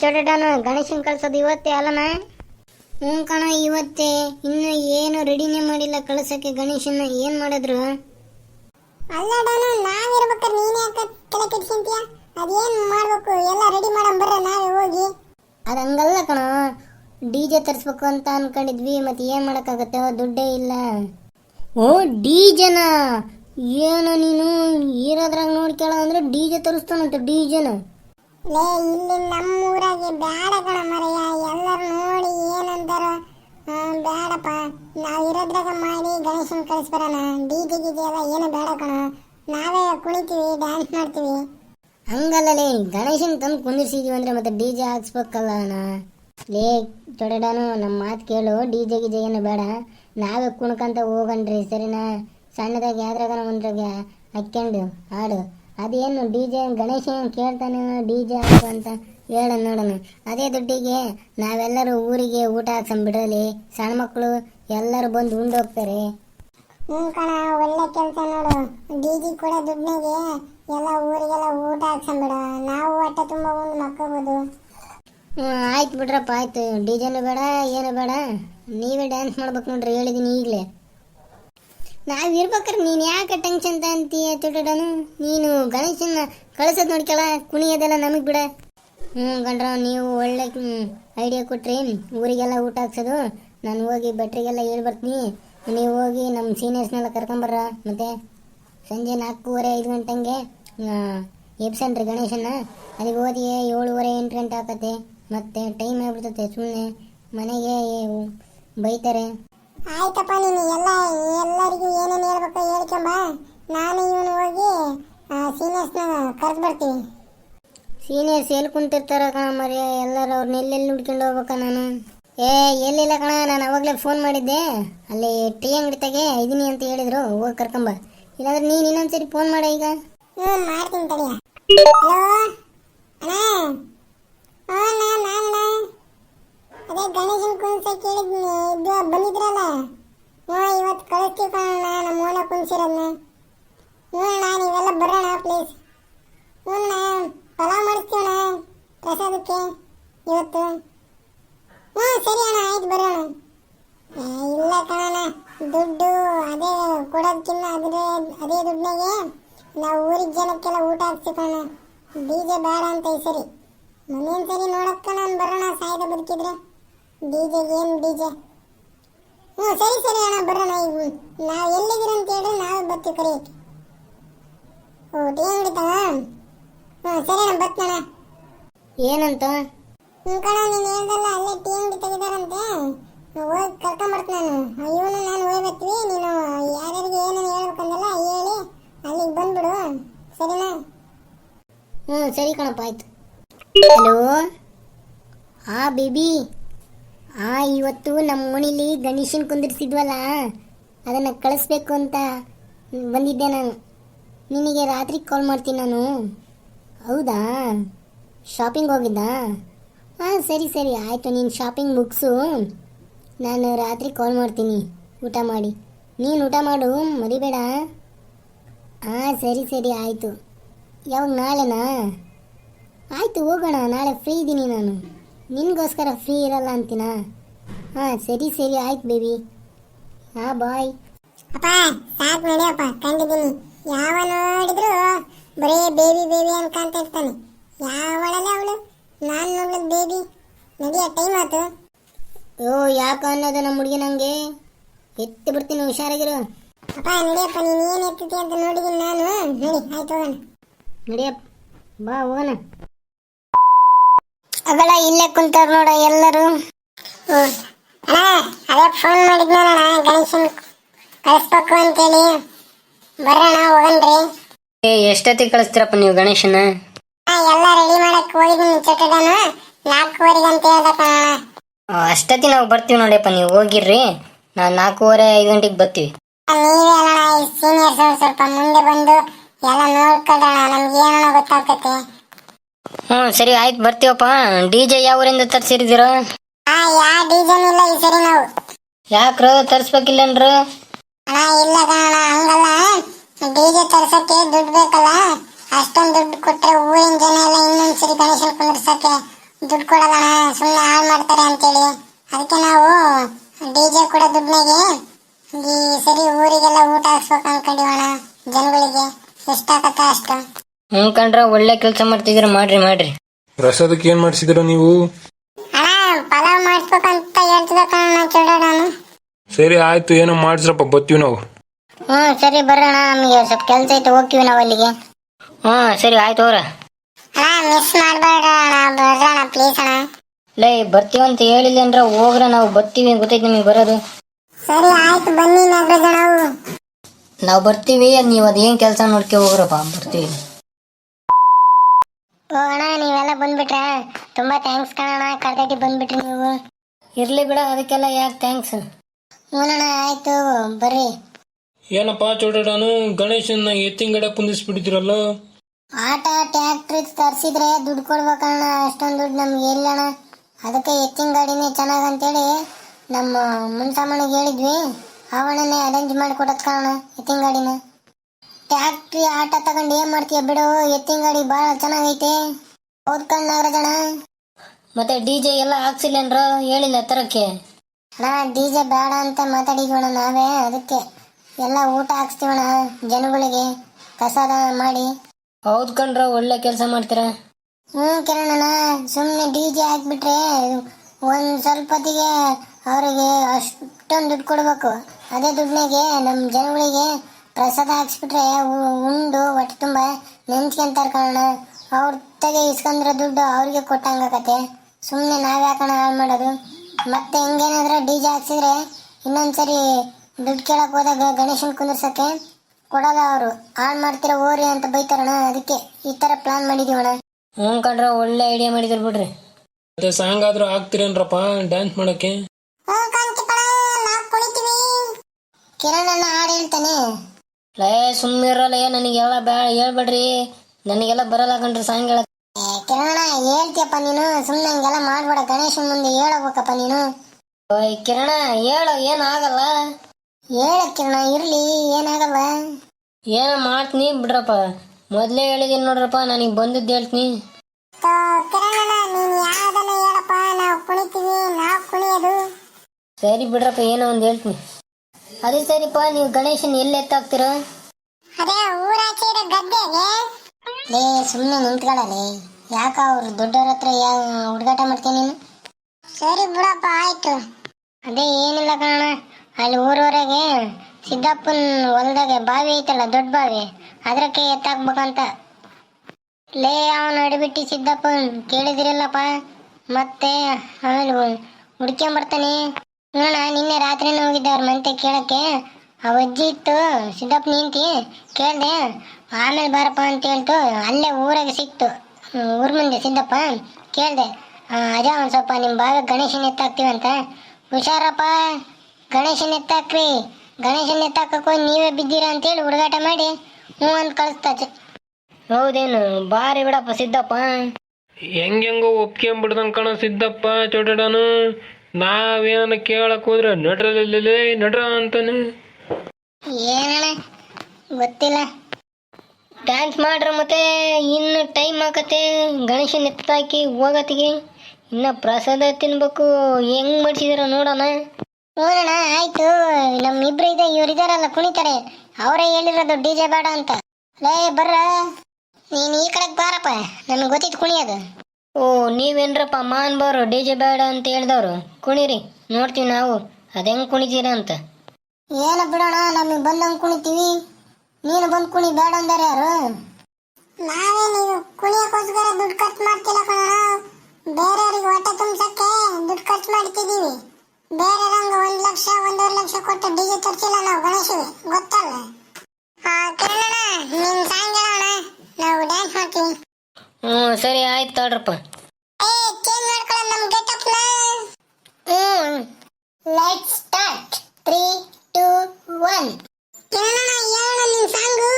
ಚೋಟಡಾನು ಗಣೇಶನ್ ಕಳ್ಸೋದು ಇವತ್ತೇ ಅಲ್ಲನ? ಹ್ಞೂ ಕಣ ಇವತ್ತೇ. ಇನ್ನು ಏನು ರೆಡಿನೇ ಮಾಡಿಲ್ಲ ಕಳ್ಸಕ್ಕೆ ಗಣೇಶನ ಏನ್ ಮಾಡಿದ್ರು? ಅಲ್ಲಡಾನು ನಾವಿರ್ಬೇಕಾದ್ರೆ ನೀನ್ ಯಾಕೆ ತಲೆ ಕೆಡ್ಸ್ಕೊಂತೀಯ? ಅದೇನ್ ಮಾಡ್ಬೇಕು? ಎಲ್ಲ ರೆಡಿ ಮಾಡಮ್ ಬರ್ರ ನಾವೇ ಹೋಗಿ. ಅದು ಹಂಗಲ್ಲ ಕಣ. ಡಿ ಜೆ ತರಿಸ್ಬೇಕು ಅಂತ ಅನ್ಕೊಂಡಿದ್ವಿ ಮತ್ತೆ ಏನು ಮಾಡೋಕ್ಕಾಗತ್ತೆ ದುಡ್ಡೇ ಇಲ್ಲ. ಓ ಡಿ ಜೆನ? ಏನು ನೀನು ಇರೋದ್ರಾಗ ನೋಡ್ಕೇಳ ಅಂದ್ರೆ ಡಿ ಜೆ ತರಿಸ್ತಾನಂತ ಡಿ ಜೆನ. ಲೇ ಇಲ್ಲಿ ನಮ್ಮೂರಾಗೆ ಬೇಡ ಕಣ ಮರೆಯ. ಎಲ್ಲರೂ ನೋಡಿ ಏನಂತಾರ? ಆ, ಬ್ಯಾಡಪ್ಪ. ನಾವ್ ಇರೋದ್ರಾಗ ಮಾಡಿ ಗಣೇಶನ್ ಕಳಿಸ್ಬರೋಣ. ಡಿ ಜೆ ಗೀಜೆ ಎಲ್ಲ ಏನು ಬೇಡ ಕಣ. ನಾವೇ ಕುಣಿತೀವಿ ಡ್ಯಾನ್ಸ್ ಮಾಡ್ತೀವಿ. ಹಂಗಲ್ಲ ಲೇ ಗಣೇಶನ್ ತಂದು ಕುಂದಿರ್ಸಿದೀವಿ ಅಂದ್ರೆ ಮತ್ತೆ ಡಿ ಜೆ ಹಾಕ್ಸ್ಬೇಕಲ್ಲ ಅಣ್ಣ. ಲೇ ಚೊಡಡಾನು ನಮ್ಮ ಮಾತು ಕೇಳು. ಡಿ ಜೆ ಗಿಜೆ ಏನು ಬೇಡ. ನಾವೇ ಕುಣ್ಕಂತ ಹೋಗಣ್ರಿ ಸರಿನಾ? ಸಣ್ಣದಾಗಿ ಯಾವ್ದ್ರಾಗ ಒಂದ್ರಾಗ ಹಾಕ್ಕೊಂಡು ಹಾಡು. ಅದೇನು ಡಿ ಜೆ ಗಣೇಶ ಏನು ಕೇಳ್ತಾನೆ? ಡಿ ಜೆ ಹಾಕು ಅಂತ ಹೇಳ ನೋಡೋಣ. ಅದೇ ದುಡ್ಡಿಗೆ ನಾವೆಲ್ಲರೂ ಊರಿಗೆ ಊಟ ಹಾಕ್ಸಂಬಿಡ್ರಲಿ ಸಣ್ಣ ಮಕ್ಕಳು ಎಲ್ಲರೂ ಬಂದು ಉಂಡು ಹೋಗ್ತಾರೆ ಹ್ಞೂ ಕಣ ಒಳ್ಳೆ ಕೆಲಸ ನೋಡು. ಡಿ ಜಿ ಕೂಡ ದುಡ್ಡಿಗೆ ಎಲ್ಲ ಊರಿಗೆಲ್ಲ ಊಟ ಹಾಕ್ಸಂಬಿಡ ನಾವು ಹೊಟ್ಟೆ ತುಂಬ ಒಂದು ಮಕ್ಕೋಬೋದು. ಹ್ಞೂ ಆಯ್ತು ಬಿಡ್ರಪ್ಪ ಆಯ್ತು. ಡಿ ಬೇಡ ಏನು ಬೇಡ. ನೀವೇ ಡ್ಯಾನ್ಸ್ ಮಾಡ್ಬೇಕು ನೋಡ್ರಿ ಹೇಳಿದೀನಿ ಈಗಲೇ. ನಾವು ಇರ್ಬೇಕಾರೆ ನೀನು ಯಾಕೆ ಟೆನ್ಷನ್ ಅಂತೀಯ ತುಟಡನು ನೀನು ಗಣೇಶನ ಕಳ್ಸೋದು ನೋಡ್ಕೊಳ ಕುಣಿಯೋದೆಲ್ಲ ನಮಗೆ ಬಿಡ. ಹ್ಞೂ ಗಂಡ್ರ, ನೀವು ಒಳ್ಳೆ ಐಡಿಯಾ ಕೊಟ್ರಿ. ಊರಿಗೆಲ್ಲ ಊಟ ಹಾಕ್ಸೋದು. ನಾನು ಹೋಗಿ ಭಟ್ರಿಗೆಲ್ಲ ಹೇಳ್ಬರ್ತೀನಿ. ನೀವು ಹೋಗಿ ನಮ್ಮ ಸೀನಿಯರ್ಸ್ನೆಲ್ಲ ಕರ್ಕೊಂಬರ್ರ. ಮತ್ತೆ ಸಂಜೆ ನಾಲ್ಕೂವರೆ, ಐದು ಗಂಟೆಗೆ ಎಬ್ಸನ್ರಿ ಗಣೇಶನ ಅಲ್ಲಿಗೆ ಹೋದಿ ಏಳುವರೆ, ಎಂಟು ಗಂಟೆ ಆಕತ್ತೆ. ಮತ್ತೆ ಟೈಮ್ ಆಗ್ಬಿಡ್ತತೆ ಸುಮ್ಮನೆ ಮನೆಗೆ ಬೈತಾರೆ. ಆಯ್ತಪ್ಪ ನೀನು ಎಲ್ಲ ಎಲ್ಲರಿಗೂ ಏನೇನು ಹೇಳ್ಬೇಕು ಹೇಳ್ಕೊಂಬ. ನಾನು ಇವನು ಹೋಗಿ ಸೀನಿಯರ್ಸ್ನ ಕರೆದು ಬರ್ತೀನಿ. ಸೀನಿಯರ್ಸ್ ಎಲ್ಲಿ ಕುಂತಿರ್ತಾರ ಕಣ ಮರಿ ಎಲ್ಲರೂ ಅವ್ರನ್ನ ಎಲ್ಲೆಲ್ಲಿ ಹುಡ್ಕೊಂಡು ಹೋಗ್ಬೇಕ ನಾನು? ಏ ಎಲ್ಲಿಲ್ಲ ಕಣ? ನಾನು ಅವಾಗಲೇ ಫೋನ್ ಮಾಡಿದ್ದೆ. ಅಲ್ಲಿ ಟೀ ಅಂಗಡಿ ತೆಗೆ ಇದೀನಿ ಅಂತ ಹೇಳಿದ್ರು. ಹೋಗಿ ಕರ್ಕೊಂಬ. ಇಲ್ಲಾಂದ್ರೆ ನೀನು ಇನ್ನೊಂದ್ಸರಿ ಫೋನ್ ಮಾಡ ಈಗ. ಹ್ಞೂ ಮಾಡ್ತೀನಿ ತಡಿಯ. ಹಲೋ? ಅಣ್ಣ? ಅಣ್ಣ ನಾನಣ್ಣ. ಅದೇ ಗಣೇಶನ್ ಕುಂಸ ಕೇಳಿದ್ನಿ. ಇದು ಬಂದಿದ್ರಲ್ಲ? ನೋ ಇವತ್ತು ಕಳಿಸ್ತೀವಿ ಕಣಣ್ಣ, ನಮ್ಮ ಓನ ಕುಣಿಸಿರೋದನ್ನ ಹ್ಞೂ ಅಣ್ಣ, ನೀವೆಲ್ಲ ಬರೋಣ ಪ್ಲೀಸ್ ಅಣ್ಣ, ಪಲಾವ್ ಮಾಡಿಸ್ತೀವಣ ಪ್ರಸಾದಕ್ಕೆ, ಇವತ್ತು. ಹ್ಞೂ, ಸರಿ ಅಣ್ಣ, ಆಯ್ತು, ಬರೋಣ. ಇಲ್ಲ ಕಣಣ್ಣ, ದುಡ್ಡು ಅದೇ ಕೊಡೋದಕ್ಕಿಂತ ಅದೇ ಅದೇ ದುಡ್ಡಿನಾಗೆ ನಾವು ಊರಿಗೆ ಜನಕ್ಕೆಲ್ಲ ಊಟ ಹಾಕ್ಸಿಕೋಣ ಡಿ ಜೆ ಬೇಡ ಅಂತ ಸರಿ ಮುಂದಿನ ಸರಿ. ನೋಡಕ್ಕ ನಾನು ಬರೋಣ, ಸಾಯ್ದ ಬದುಕಿದ್ರೆ. ಡಿ ಜೆಗೆ ಏನು ಡಿ ಜೆ? ಹ್ಞೂ ಸರಿ ಸರಿ ಅಣ್ಣ ಬರೋಣ ಈಗ ನಾವು ಎಲ್ಲಿದ್ದೀರ ಅಂತ ಹೇಳಿದ್ರೆ ನಾವೇ ಬರ್ತೀವಿ ಕರೆಯಕ್ಕೆ ಓ ಟೀ ತಗ ಹ್ಞೂ ಸರಿ ಅಣ್ಣ ಬರ್ತಣ ಏನಂತ? ಹ್ಞೂ ಕಣ ನೀನು ಹೇಳ್ದಲ್ಲ ಅಲ್ಲೇ ಟೀ ಅಂಗಡಿ ತೆಗಿದಾರಂತೆ ಹೋಗಿ ಕರ್ಕೊಂಬರ್ತೀನಿ ನಾನು. ಇವನು ನಾನು ಹೋಗಿ ಬರ್ತೀವಿ ನೀನು ಯಾರ್ಯಾರಿಗೆ ಏನೇನು ಹೇಳ್ಬೇಕಂದಲ್ಲ ಹೇಳಿ ಅಲ್ಲಿಗೆ ಬಂದ್ಬಿಡು. ಸರಿನಾ? ಹ್ಞೂ ಸರಿ ಕಣಪ್ಪ ಆಯ್ತು. ಹಲೋ? ಹಾಂ ಬೇಬಿ? ಆ, ಇವತ್ತು ನಮ್ಮ ಮನೇಲಿ ಗಣೇಶನ್ ಕುಂದಿರ್ಸಿದ್ವಲ್ಲ, ಅದನ್ನು ಕಳಿಸ್ಬೇಕು ಅಂತ ಬಂದಿದ್ದೆ ನಾನು. ನಿನಗೆ ರಾತ್ರಿ ಕಾಲ್ ಮಾಡ್ತೀನಿ ನಾನು. ಹೌದಾ? ಶಾಪಿಂಗ್ ಹೋಗಿದ್ದಾ? ಹಾಂ ಸರಿ ಸರಿ, ಆಯಿತು, ನೀನು ಶಾಪಿಂಗ್ ಮುಗಿಸು. ನಾನು ರಾತ್ರಿ ಕಾಲ್ ಮಾಡ್ತೀನಿ. ಊಟ ಮಾಡಿ. ನೀನು ಊಟ ಮಾಡು, ಮರಿಬೇಡ. ಹಾಂ ಸರಿ ಸರಿ, ಆಯಿತು. ಯಾವಾಗ ನಾಳೆನಾ? ಆಯಿತು, ಹೋಗೋಣ, ನಾಳೆ ಫ್ರೀ ಇದ್ದೀನಿ ನಾನು. ನಿನಗೋಸ್ಕರ ಫ್ರೀ ಇರಲ್ಲ ಅಂತೀನ? ಹಾಂ ಸರಿ ಸರಿ ಆಯ್ತು ಬೇಬಿ ಹಾ ಬಾಯ್ ಅಪ್ಪ ಸಾಕು ಅಪ್ಪ ಕಂಡಿದ್ದೀನಿ. ಯಾವ ನೋಡಿದ್ರು ಬರೀ ಬೇಬಿ ಬೇಬಿ ಅನ್ಕಾಂತ ಇರ್ತಾನೆ. ಯಾವಳಲ್ಲ ಅವಳು? ನಾನು ನೋಡ್ಲಿಕ್ಕೆ ಬೇಬಿ ನಡಿಯ ಟೈಮ್ ಆಯ್ತು ಓ ಯಾಕೆ ಅನ್ನೋದು ನಮ್ಮ ಹುಡುಗಿ ನನಗೆ ಎತ್ತಿ ಬಿಡ್ತೀನಿ ಹುಷಾರಾಗಿರು. ಅಪ್ಪ ನಡಿಯಪ್ಪ ನೀನು ಏನು ಎತ್ತಿತಿ ಅಂತ ನೋಡಿದ್ದೀನಿ ನಾನು. ನಡಿ ಆಯ್ತು ಹೋಗೋಣ. ನಡಿಯಪ್ಪ ಬಾ ಹೋಗೋಣ. ಅಗಳ ಇಲ್ಲೇ ಕುಂತಾರ ನೋಡ ಎಲ್ಲರೂ. ಅಣ್ಣ ಅದೇ ಫೋನ್ ಮಾಡಿದ್ನಣ್ಣ ಗಣೇಶನ್ ಕಳಿಸ್ಬೇಕು ಅಂತೇಳಿ. ಬರೋಣ ಹೋಗನ್ರಿ ಏ ಎಷ್ಟೊತ್ತಿಗೆ ಕಳಿಸ್ತೀರಪ್ಪ ನೀವು ಗಣೇಶನ ಎಲ್ಲ ರೆಡಿ ಮಾಡಕ್ ಹೋಗಿದ್ದೀನಿ ಚಟಡನ ನಾಲ್ಕೂವರೆಗೆ ಅಂತ ಹೇಳ್ದ ಅಷ್ಟತ್ತಿ ಅಷ್ಟೊತ್ತಿ ನಾವು ಬರ್ತೀವಿ ನೋಡಿಯಪ್ಪ ನೀವು ಹೋಗಿರ್ರಿ. ನಾವು ನಾಲ್ಕೂವರೆ ಐದು ಗಂಟೆಗೆ ಬರ್ತೀವಿ. ನೀವೇ ಅಣ್ಣ ಸೀನಿಯರ್ಸ್ ಸ್ವಲ್ಪ ಮುಂದೆ ಬಂದು ಎಲ್ಲ ನೋಡ್ಕೊಳ್ಳೋಣ ನಮ್ಗೆ ಏನೋ ಗೊತ್ತಾಗ್ತೈತೆ. ಹ್ಞೂ ಸರಿ ಆಯ್ತು ಬರ್ತೀವಪ್ಪ. ಡಿ ಜೆ ಯಾವ ಊರಿಂದ ತರಿಸಿರಿದಿರೋ ಆ ಯಾ ಡೀಸನ್ ಇಲ್ಲ ಈ ಸರಿ ನಾವು. ಯಾಕ್ರ ತರಿಸ್ಬೇಕಿಲ್ಲನ್ರು? ಅಣ್ಣ ಇಲ್ಲ ಕಣಣ್ಣ ಹಂಗಲ್ಲ. ಡಿಜೆ ತರ್ಸಕ್ಕೆ ದುಡ್ಡು ಬೇಕಲ್ಲ. ಅಷ್ಟೊಂದು ದುಡ್ಡು ಕೊಟ್ರೆ ಊರಿನ ಜನ ಎಲ್ಲ ಇನ್ನೊಂದ್ಸರಿ ಗಣೇಶನ್ ಕುಂದ್ರಸಕ್ಕೆ ದುಡ್ಡು ಕೊಡೋದಣ ಸುಮ್ಮನೆ ಹಾಳು ಮಾಡ್ತಾರೆ ಅಂತೇಳಿ. ಅದಕ್ಕೆ ನಾವು ಡಿ ಜೆ ಕೊಡೋ ದುಡ್ಡಿನಾಗೆ ಈ ಸರಿ ಊರಿಗೆಲ್ಲ ಊಟ ಹಾಕ್ಸ್ಬೇಕು ಅಣ್ಣ ಜನಗಳಿಗೆ. ಎಷ್ಟಾಗತ್ತ ಅಷ್ಟು? ಹ್ಞೂ ಕಣ್ರ ಒಳ್ಳೆ ಕೆಲಸ ಮಾಡ್ತಿದ್ರ ಮಾಡ್ರಿ ಮಾಡ್ರಿ. ಪ್ರಸಾದಕ್ಕೆ ಏನ್ ಮಾಡಿಸಿದ್ರ ನೀವು? ಅಣ್ಣ ಪಲಾವ್ ಮಾಡ್ಸ್ಬೇಕಂತ ಹೇಳ್ತಿದ್ದ ಕಣ ಸರಿ ಆಯ್ತು ಏನೋ ಮಾಡಿಸ್ರಪ್ಪ ಬತ್ತೀವಿ ನಾವು. ಹ್ಮ್ ಸರಿ ಬರೋಣ ನಮಗೆ ಸ್ವಲ್ಪ ಕೆಲಸ ಐತೆ ಹೋಗ್ತೀವಿ ನಾವು ಅಲ್ಲಿಗೆ. ಹ್ಮ್ ಸರಿ ಆಯ್ತು ಅವ್ರ. ಅಣ್ಣ ಮಿಸ್ ಮಾಡಬೇಡ ಅಣ್ಣ ಬರ್ರಣ ಪ್ಲೀಸ್ ಅಣ್ಣ. ಲೇ ಬರ್ತೀವಂತ ಅಂದ್ರ ಹೋಗ್ರ ನಾವು ಬರ್ತೀವಿ ಗೊತ್ತೈತಿ ನಿಮಗೆ ಬರೋದು. ಸರಿ ಆಯ್ತು ಬನ್ನಿ ನಾವು. ನಾವು ಬರ್ತೀವಿ ನೀವು ಅದೇನು ಕೆಲಸ ನೋಡ್ಕೆ ಹೋಗ್ರಪ್ಪ ಬರ್ತೀವಿ. ಓ ಅಣ್ಣ ನೀವೆಲ್ಲ ಬಂದ್ಬಿಟ್ರಾ ತುಂಬಾ ಥ್ಯಾಂಕ್ಸ್ ಕಣಣ್ಣ. ಕರ್ದಟ್ಟಿ ಬಂದ್ಬಿಟ್ರಿ ನೀವು. ಇರ್ಲಿ ಬಿಡ ಅದಕ್ಕೆಲ್ಲ ಯಾಕೆ ಥ್ಯಾಂಕ್ಸ್ ಹ್ಞೂನಣ್ಣ ಆಯ್ತು ಬರ್ರಿ. ಏನಪ್ಪ ಚೋಟಾನು ಗಣೇಶನ್ನ ಎತ್ತಿಂಗಡೆ ಕುಂದಿಸ್ಬಿಟ್ಟಿದ್ರಲ್ಲ? ಆಟ ಟ್ಯಾಕ್ಟ್ರಿ ತರಿಸಿದ್ರೆ ದುಡ್ಡು ಕೊಡ್ಬೇಕಣ್ಣ. ಅಷ್ಟೊಂದು ದುಡ್ಡು ನಮ್ಗೆ ಇಲ್ಲಣ್ಣ ಅದಕ್ಕೆ ಎತ್ತಿನ ಗಾಡಿನೇ ಚೆನ್ನಾಗಂತೇಳಿ ನಮ್ಮ ಮುನ್ಸಾಮಣಿಗೆ ಹೇಳಿದ್ವಿ. ಅವಣ್ಣನೇ ಅರೇಂಜ್ ಮಾಡಿ ಕೊಡತ್ ಕಾರಣ ಎತ್ತಿನ ಗಾಡಿನ ಟ್ಯಾಕ್ಟ್ರಿ ಆಟ ತಗೊಂಡು ಏನ್ ಮಾಡ್ತೀಯ ಬಿಡು? ಎತ್ತಿನ ಗಾಡಿ ಭಾಳ ಚೆನ್ನಾಗೈತೆ. ಓದ್ಕೊಂಡ್ ನಾಗರಾಜಣ ಮತ್ತೆ ಡಿ ಜೆ ಎಲ್ಲ ಹಾಕ್ಸಿಲ್ಲೇನ್ರ? ಹೇಳಿಲ್ಲ ತರಕ್ಕೆ ಅಣ್ಣ ಡಿ ಜೆ ಬೇಡ ಅಂತ ಮಾತಾಡಿದ್ವಣ ನಾವೇ ಅದಕ್ಕೆ ಎಲ್ಲ ಊಟ ಹಾಕ್ಸ್ತೀವಣ ಜನಗಳಿಗೆ. ಪ್ರಸಾದ ಮಾಡಿ. ಹೌದ್ ಕಣ್ರ ಒಳ್ಳೆ ಕೆಲಸ ಮಾಡ್ತೀರ? ಹ್ಞೂ ಕಿರಣಣ್ಣ ಸುಮ್ಮನೆ ಡಿ ಜೆ ಹಾಕ್ಬಿಟ್ರೆ ಒಂದು ಸ್ವಲ್ಪ ಹೊತ್ತಿಗೆ ಅವರಿಗೆ ಅಷ್ಟೊಂದು ದುಡ್ಡು ಕೊಡ್ಬೇಕು. ಅದೇ ದುಡ್ಡಿನಾಗೆ ನಮ್ಮ ಜನಗಳಿಗೆ ಪ್ರಸಾದ ಹಾಕ್ಸ್ಬಿಟ್ರೆ ಉಂಡು ಹೊಟ್ಟೆ ತುಂಬ ನೆನ್ಸ್ಕೊಂತಾರೆ ಕಣ ಅವ್ರ ತೆಗೆ ಇಸ್ಕೊಂಡ್ರೆ ದುಡ್ಡು ಅವ್ರಿಗೆ ಕೊಟ್ಟಂಗಾಗತ್ತೆ ಸುಮ್ಮನೆ ನಾವ್ ಯಾಕಣ ಹಾಳು ಮಾಡೋದು? ಮತ್ತೆ ಹಿಂಗೇನಾದ್ರೆ ಡಿ ಜೆ ಹಾಕ್ಸಿದ್ರೆ ಇನ್ನೊಂದ್ಸರಿ ದುಡ್ಡು ಕೇಳಕ್ ಹೋದಾಗ ಗಣೇಶನ್ ಕುಂದ್ರಸಕ್ಕೆ ಕೊಡಲ್ಲ ಅವರು. ಹಾಳು ಮಾಡ್ತಿರ ಓರಿ ಅಂತ ಬೈತಾರಣ ಅದಕ್ಕೆ ಈ ಥರ ಪ್ಲಾನ್ ಮಾಡಿದೀವಣ ಹ್ಞೂ ಕಣ್ರ ಒಳ್ಳೆ ಐಡಿಯಾ ಮಾಡಿದ್ರು ಬಿಡ್ರಿ. ಮತ್ತೆ ಸಾಂಗ್ ಆದ್ರೂ ಹಾಕ್ತಿರೇನ್ರಪ್ಪ ಡ್ಯಾನ್ಸ್ ಕುಣಿತೀವಿ. ಕಿರಣ್ ಅಣ್ಣ ಹಾಡು ಹೇಳ್ತಾನೆ. ಲೇ ಸುಮ್ಮಿರಲ್ಲ ನನಗೆಲ್ಲ ಬ್ಯಾ ಹೇಳ್ಬೇಡ್ರಿ. ನನಗೆಲ್ಲ ಬರಲ್ಲ ಕಣ್ರಿ ಸಾಂಗ್ ಹೇಳಕ್ ಏ, ಕಿರಣ್ ಅಣ್ಣ ಹೇಳ್ತೀಯಪ್ಪ ನೀನು. ಸುಮ್ಮನೆ ಹಂಗೆಲ್ಲ ಮಾಡ್ಬೇಡ. ಗಣೇಶನ್ ಮುಂದೆ ಹೇಳಬೇಕಪ್ಪ ನೀನು. ಓಯ್ ಕಿರಣ ಹೇಳು ಏನು ಆಗಲ್ಲ? ಹೇಳ ಕಿರಣ ಇರ್ಲಿ ಏನಾಗಲ್ಲ ಏನೋ ಮಾಡ್ತೀನಿ ಬಿಡ್ರಪ್ಪ. ಮೊದಲೇ ಹೇಳಿದೀನಿ ನೋಡ್ರಪ್ಪ ನನಗೆ ಬಂದಿದ್ದು ಹೇಳ್ತೀನಿ. ತೋ ಕಿರಣಣ್ಣ ನೀನು ಯಾವ್ದನ್ನ ಹೇಳಪ್ಪ. ನಾವು ಕುಣಿತೀವಿ ನಾವು ಕುಣಿಯೋದು. ಸರಿ ಬಿಡ್ರಪ್ಪ ಏನೋ ಒಂದು ಹೇಳ್ತೀನಿ. ಅದೇ ಸರಿಪ್ಪ ನೀವು ಗಣೇಶನ್ ಎಲ್ಲಿ ಎತ್ತಾಕ್ತೀರ? ಅದೇ ಊರಾಚೆ ಇರೋ ಗದ್ದೆಗೆ ಸುಮ್ಮನೆ ನಿಂತ್ಕೊಳ್ಳಲೇ. ಯಾಕ ಅವ್ರು ದೊಡ್ಡವ್ರ ಹತ್ರ ಯಾ, ಹುಡುಗಾಟ ಮಾಡ್ತೀನಿ ನೀನು? ಸರಿ ಬಿಡಪ್ಪ, ಆಯ್ತು. ಅದೇ, ಏನಿಲ್ಲ ಕಣ ಅಲ್ಲಿ ಊರವರೆಗೆ ಸಿದ್ದಪ್ಪನ ಹೊಲದಾಗೆ ಬಾವಿ ಐತಲ್ಲ, ದೊಡ್ಡ ಬಾವಿ. ಅದ್ರಕ್ಕೆ ಎತ್ತಾಕ್ಬೇಕಂತ. ಲೇ, ಅವನು ಅಡಿಬಿಟ್ಟು ಸಿದ್ದಪ್ಪನ್ ಕೇಳಿದಿರಲ್ಲಪ್ಪ. ಮತ್ತೆ, ಆಮೇಲೆ ಹುಡ್ಕೊಂಬರ್ತಾನೆ ನೋಡ ನಿನ್ನೆ ರಾತ್ರಿನೇ ಹೋಗಿದ್ದೆ ಅವ್ರ ಮಂತೆ ಕೇಳಕ್ಕೆ. ಆ ಅಜ್ಜಿ ಇತ್ತು, ಸಿದ್ದಪ್ಪ ನಿಂತಿ, ಕೇಳ್ದೆ, ಆಮೇಲೆ ಬಾರಪ್ಪ ಅಂತ ಹೇಳ್ತು, ಅಲ್ಲೇ ಊರಾಗ ಸಿಕ್ತು. ಊರ ಮುಂದೆ ಸಿದ್ದಪ್ಪ, ಕೇಳ್ದೆ ಅಜ ಒಂದು ಸ್ವಲ್ಪ ನಿಮ್ಮ ಬಾವಿ ಗಣೇಶನ ಎತ್ತಾಕ್ತೀವಂತ ಹುಷಾರಪ್ಪ, ಗಣೇಶನ ಎತ್ತಾಕ್ರಿ, ಗಣೇಶನ ಎತ್ತಾಕಕ್ಕೆ ನೀವೇ ಬಿದ್ದೀರಾ ಅಂತೇಳಿ ಹುಡುಗಾಟ ಮಾಡಿ, ಹ್ಞೂ ಅಂತ ಕಳಿಸ್ತಾಚೆ ಹೌದೇನು, ಬಾರಿ ಬಿಡಪ್ಪ ಸಿದ್ದಪ್ಪ. ಹೆಂಗೆಂಗೋ ಒಪ್ಕೊಂಬಿಡ್ದಂಗ್ ಕಣ ಸಿದ್ದಪ್ಪ ಚೋಟಾನು ನಾವೇನ ಕೇಳಕ್ ಹೋದ್ರೆ ನಡ್ರಲ್ಲೇ ನಡ್ರ ಅಂತಾನೆ. ಏನಣ್ಣ ಗೊತ್ತಿಲ್ಲ. ಡ್ಯಾನ್ಸ್ ಮಾಡ್ರ ಮತ್ತೆ ಇನ್ನು ಟೈಮ್ ಆಕತ್ತೆ. ಗಣೇಶನ ಎತ್ತಾಕಿ ಹೋಗತ್ತಿಗೆ. ಇನ್ನ ಪ್ರಸಾದ ತಿನ್ಬೇಕು. ಹೆಂಗ್ ಮಾಡಿಸಿದಾರ ನೋಡೋಣ. ನೋಡೋಣ ಆಯ್ತು. ನಮ್ಮ ಇಬ್ರು ಇದೆ ಇವ್ರು ಇದಾರಲ್ಲ ಕುಣಿತಾರೆ. ಅವರೇ ಹೇಳಿರೋದು ಡಿ ಜೆ ಬೇಡ ಅಂತ. ಲೇ ಬರ್ರ. ನೀನು ಈ ಕಡೆಗೆ ಬಾರಪ್ಪ. ನನ್ಗೆ ಗೊತ್ತಿತ್ತು ಕುಣಿಯೋದು. ಓ ನೀವೇನ್ರಪ್ಪ ಮಾನ್ ಬರೋ ಡಿ ಜೆ ಬೇಡ ಅಂತ ಹೇಳ್ದವ್ರು. ಕುಣಿರಿ ನೋಡ್ತೀವಿ ನಾವು. ಅದು ಹೆಂಗ್ ಕುಣಿತೀರ ಅಂತ. ಏನ ಬಿಡೋಣ ನಮಗೆ ಬಂದಂಗೆ ಕುಣಿತೀವಿ. ನೀನು ಬಂದು ಕುಣಿ ಬೇಡ ಅಂದಾರ ಯಾರು? ನಾವೇ ನೀವು. ಕುಣಿಯಕ್ಕೋಸ್ಕರ ದುಡ್ಡು ಖರ್ಚು ಮಾಡ್ತಿಲ್ಲ ಕಣ. ಬೇರೆಯವ್ರಿಗೆ ಹೊಟ್ಟೆ ತುಂಬಸಕ್ಕೆ ದುಡ್ಡು ಖರ್ಚು ಮಾಡ್ತಿದ್ದೀವಿ. ಬೇರೆ ರಂಗ ಒಂದ್ ಲಕ್ಷ ಒಂದೂವರೆ ಲಕ್ಷ ಕೊಟ್ಟು ಡಿಜೆ ತರ್ಸಿಲ್ಲ ನಾವು ಗಣೇಶಿಗೆ. ಗೊತ್ತಲ್ಲ ಹಾ ಕೇಳೋಣ ನಿನ್ ಸಾಯಂಕಾಲ ನಾವು ಡ್ಯಾನ್ಸ್ ಮಾಡ್ತೀವಿ. ಹ್ಞೂ ಸರಿ ಆಯ್ತು ತಡ್ರಪ್ಪ. ಏ ಚೇಂಜ್ ಮಾಡ್ಕೊಳ್ಳೋಣ ನಮ್ ಗೆಟಪ್ನ. ಹ್ಞೂ let start three two one ಕಿರಣಣ್ಣ ಹೇಳೋಣ ನಿನ್ ಸಾಂಗು.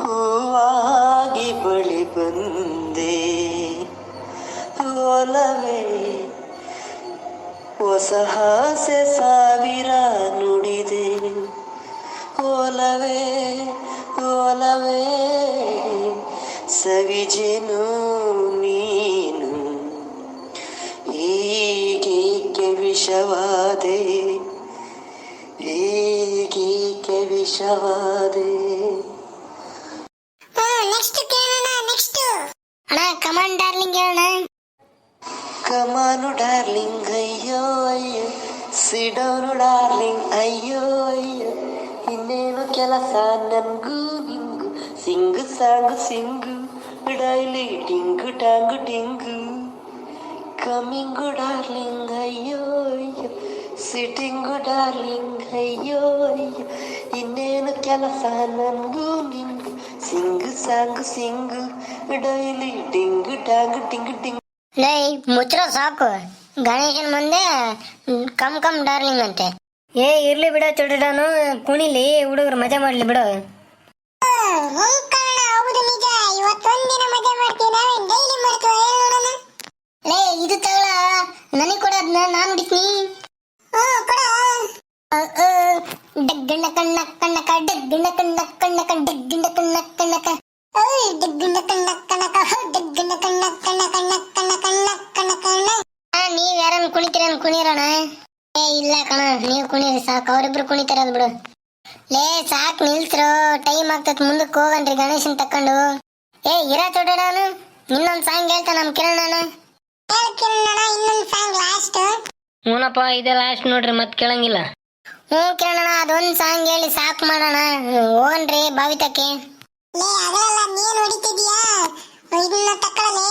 ಹೂವಾಗಿ ಬಳಿ ಬಂದೆ. ಓಲವೇ ಹೊಸ ಹಾಸೆ ಸಾವಿರ ನುಡಿದೆ. ಒಲವೇ. ಒಲವೇ ಸವಿ ಏನು ನೀನು ಹೀಗೇಕೆ ವಿಷವಾದೆ ಹೀಗೇಕೆ ವಿಷವಾದೆ ಹ್ಮ್ ನೆಕ್ಸ್ಟ್ ಕೇಳೋಣ ನೆಕ್ಸ್ಟ್ ಅಣ್ಣ ಕಮಾಂಡ್ ಡಾರ್ಲಿಂಗ್ ಹೇಳೋಣ ಕಮಾನು ಡಾರ್ಲಿಂಗ್ ಅಯ್ಯೋ ಅಯ್ಯೋ ಸಿಡೋನು ಡಾರ್ಲಿಂಗ್ ಅಯ್ಯೋ ಅಯ್ಯೋ ಇನ್ನೇನು ಕೆಲಸ ನನ್ಗೂ ನಿಂಗು sing song sing daily ting tong ting coming darling ಅಯ್ಯೋ ಅಯ್ಯೋ ಸಿಟಿಂಗು ಡಾರ್ಲಿಂಗ್ ಅಯ್ಯೋ ಅಯ್ಯೋ ಇನ್ನೇನು ಕೆಲಸ ನನ್ಗೂ ನಿಂಗು sing song sing daily ting tong ting ting ಲೇ ಮುಚ್ಚಿರೋ ಸಾಕು ಗಣೇಶನ್ ಮುಂದೆ ಕಮ್ ಕಮ್ ಡಾರ್ಲಿಂಗ್ ಅಂತೆ ಏ ಇರ್ಲಿ ಬಿಡ ಚೊಡಾನು ಕುಣಿಲಿ ಹುಡುಗರು ಮಜಾ ಮಾಡ್ಲಿ ಬಿಡು ಹ್ಞೂ ಕಣ ಹೌದು ನಿಜ. ಇವತ್ತೊಂದಿನ ಮಜಾ ಮಾಡ್ತೀವಿ. ನಾವೇ ಡೈಲಿ ಮಾಡ್ತೀವಿ? ಹೇಳು ನೋಡೋಣ. ಲೇ ಇದು ತಗೊಳ ನನಗೆ ಕೊಡೋದ್ನ ನಾನು ಹೊಡಿತೀನಿ ಹ್ಞೂ ಕೊಡ. ಡಗ್ಗಣ್ಣ ಕಣ್ಣ ಕಣ್ಣಕ ಡಗ್ಗಣ್ಣ ಕಣ್ಣ ಕಣ್ಣಕ ಡಗ್ಗಣ್ಣ ಕಣ್ಣ ಕಣ್ಣಕ ಓಯ್ ಕಣ್ಣ ಕಣ್ಣ ಕಣ್ಣ ಕಣ್ಣ ಕಣ್ಣ ಕಣ್ಣ ಕಣ್ಣ ಕಣ್ಣ. ಆ, ನೀವ್ ಯಾರನ್ನ ಕುಣಿತೀರ ಕುಣಿರೋಣ ಏ ಇಲ್ಲ ಕಣ. ನೀವು ಕುಣಿರಿ ಸಾಕು. ಅವರಿಬ್ರು ಕುಣಿತಾರದ್ ಬಿಡು. ಲೇ ಸಾಕ್ ನಿಲ್ಸ್ರು ಟೈಮ್ ಆಗ್ತತ್ ಮುಂದಕ್ಕೆ ಹೋಗನ್ರಿ ಗಣೇಶನ್ ತಕೊಂಡು ಏ ಇರ ಚೋಡಾನು ಇನ್ನೊಂದ್ ಸಾಂಗ್ ಹೇಳ್ತಾ ನಮ್ ಕಿರಣನ. ಇನ್ನೊಂದು ಸಾಂಗ್ ಲಾಸ್ಟ್ ಹ್ಞೂನಪ್ಪ ಇದೆ ಲಾಸ್ಟ್ ನೋಡ್ರಿ ಮತ್ತೆ ಕೇಳಂಗಿಲ್ಲ. ಹ್ಞೂ ಕಿರಣಣ್ಣ ಅದೊಂದ್ ಸಾಂಗ್ ಹೇಳಿ ಸಾಕ್ ಮಾಡೋಣ. ಹೋಗನ್ರಿ ಭಾವಿತಕ್ಕೆ ಲೇ ಅದಲ್ಲ ನೀನ್ ಹೊಡಿತಿದ್ಯಾ? ಇದನ್ನ ತಕ್ಕಳಲೆ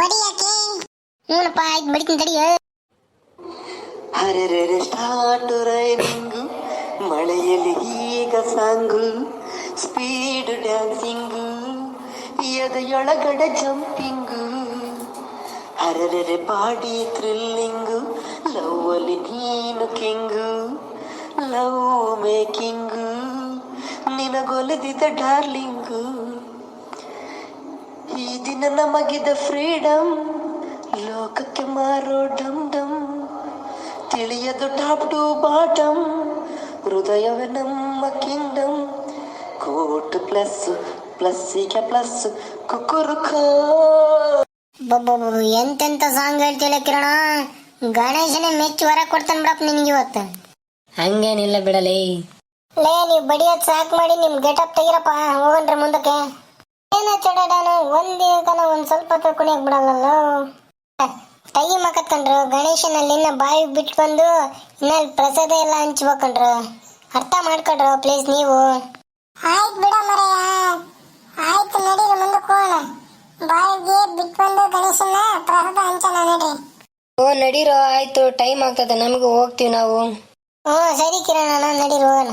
ಬಡಿಯಕ್ಕೆ. ಹ್ಞೂನಪ್ಪ ಆಯ್ತು ಬಡಿತೀನಿ ತಡಿ ಹರೆರೆ ಸ್ಟಾರ್ಟ್ ರೈನಿಂಗು ಮಳೆಯಲ್ಲಿ ಈಗ ಸಾಂಗು, ಸ್ಪೀಡ್ ಡ್ಯಾನ್ಸಿಂಗು ಎದೆಯೊಳಗಡೆ ಜಂಪಿಂಗು ಹರರೆ ಬಾಡಿ ಥ್ರಿಲ್ಲಿಂಗು, ಲವ್ ಅಲ್ಲಿ ನೀನು ಕಿಂಗು, ಲವ್ ಮೇಕಿಂಗು ನಿನಗೊಲಿದಿದ್ದ ಡಾರ್ಲಿಂಗು. ಈ ದಿನ ನಮಗಿದ ಫ್ರೀಡಮ್ ಲೋಕಕ್ಕೆ ಮಾರೋ ಡಮ್ ಡಮ್ ತಿಳಿಯದು ಟಾಪ್ ಟು ಬಾಟಮ್ ಹೃದಯವೇ ನಮ್ಮ ಕಿಂಗ್ಡಮ್. ಕೋಟ್ ಪ್ಲಸ್ ಪ್ಲಸ್ಸಿಗೆ ಪ್ಲಸ್ ಕುಕುರುಕೋ. ಬಬ್ಬ ಎಂತೆಂತ ಸಾಂಗ್ ಹೇಳ್ತಿಲ್ಲ ಕಿರಣ? ಗಣೇಶನೇ ಮೆಚ್ಚಿ ವರ ಕೊಡ್ತಾನೆ ಬಿಡಪ್ಪ ನಿನ್ಗೆ ಇವತ್ತು. ಹಂಗೇನಿಲ್ಲ ಬಿಡಲಿ. ಲೇ ನೀವು ಬಡಿಯೋದು ಸಾಕ್ ಮಾಡಿ ನಿಮ್ ಗೆಟಪ್ ತೆಗಿರಪ್ಪ ಹೋಗನ್ರಿ ಮುಂದಕ್ಕೆ. ಏನ ಚಡಾಡಾನು ದಿನ ಒಂದ್ ಸ್ವಲ್ಪ ಹೊತ್ತು ಕುಣಿಯಕ್ ಬಿಡಲ್ಲ ಟೈ ಮಕ್ಕತ್ಕೊಂಡ್ರು ಗಣೇಶನಲ್ಲಿ ಇನ್ನ ಬಾಯಿ ಬಿಟ್ಕೊಂಡು ಇನ್ನಲ್ಲಿ ಪ್ರಸಾದ ಎಲ್ಲ ಹಂಚ್ಬೇಕಂಡ್ರು ಅರ್ಥ ಮಾಡ್ಕೊಂಡ್ರು ಪ್ಲೀಸ್ ನೀವು. ಆಯ್ತು ಬಿಡ ಮರೆಯ ಆಯ್ತು ನಡೀರಿ ಮುಂದಕ್ಕೆ ಹೋಗೋಣ ಬಾಯಿಗೆ ಬಿಟ್ಕೊಂಡು ಗಣೇಶನ ಪ್ರಸಾದ ಹಂಚೋಣ ನಡ್ರಿ. ಓ ನಡೀರೋ ಆಯ್ತು ಟೈಮ್ ಆಗ್ತದೆ. ನಮಗೂ ಹೋಗ್ತೀವಿ ನಾವು. ಹ್ಞೂ ಸರಿ ಕಿರಣ ನಡೀರಿ ಹೋಗೋಣ.